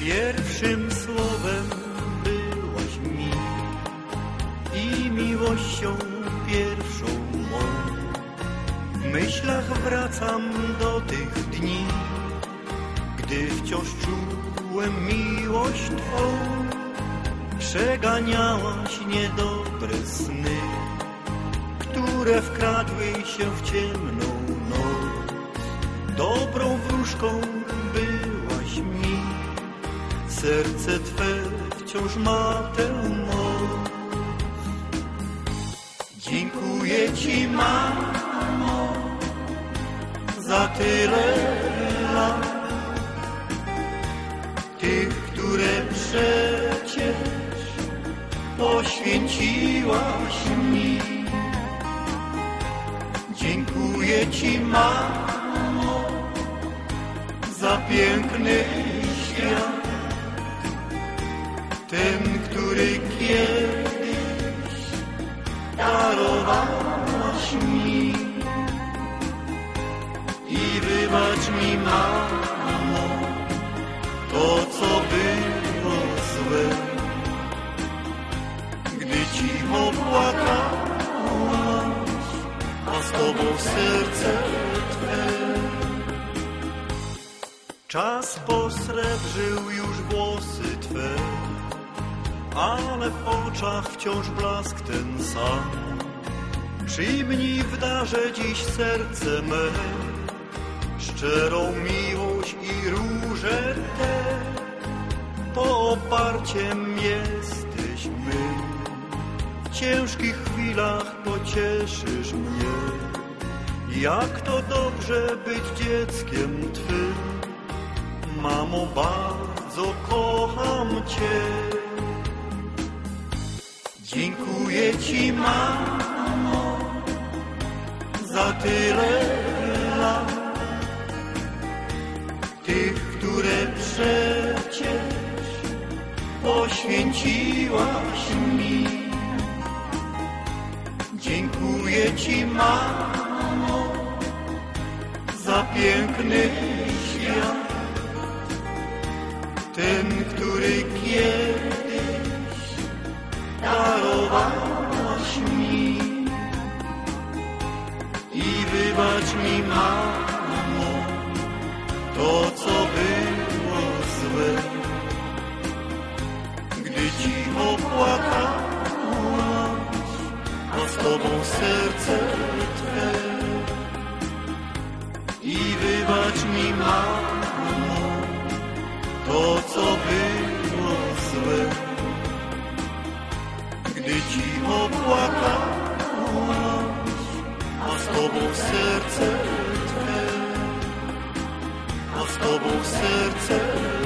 Pierwszym słowem byłaś mi i miłością pierwszą mą. W myślach wracam do tych dni, gdy wciąż czułem miłość Twą. Przeganiałaś niedobre sny, które wkradły się w ciemną noc. Dobrą wróżką serce Twe wciąż ma tę moc. Dziękuję Ci, mamo, za tyle lat, tych, które przecież poświęciłaś mi. Dziękuję Ci, mamo, za piękny świat, ten, który kiedyś darowałaś mi. I wybacz mi, mamo, to, co było złe, gdy cicho płakałaś, a z tobą serce Twe. Czas posrebrzył już włosy ale w oczach wciąż blask ten sam. Przyjmij w darze dziś serce me, szczerą miłość i róże te, to oparciem jesteśmy. W ciężkich chwilach pocieszysz mnie, jak to dobrze być dzieckiem Twym. Mamo, bardzo kocham Cię. Dziękuję Ci, mamo, za tyle lat, tych, które przecież poświęciłaś mi. Dziękuję Ci, mamo, za piękny świat, ten, który kiedyś tobą serce Twe. I wybacz mi, mamo, to, co było złe, gdy cicho płakałaś, a z tobą serce Twe, a z tobą serce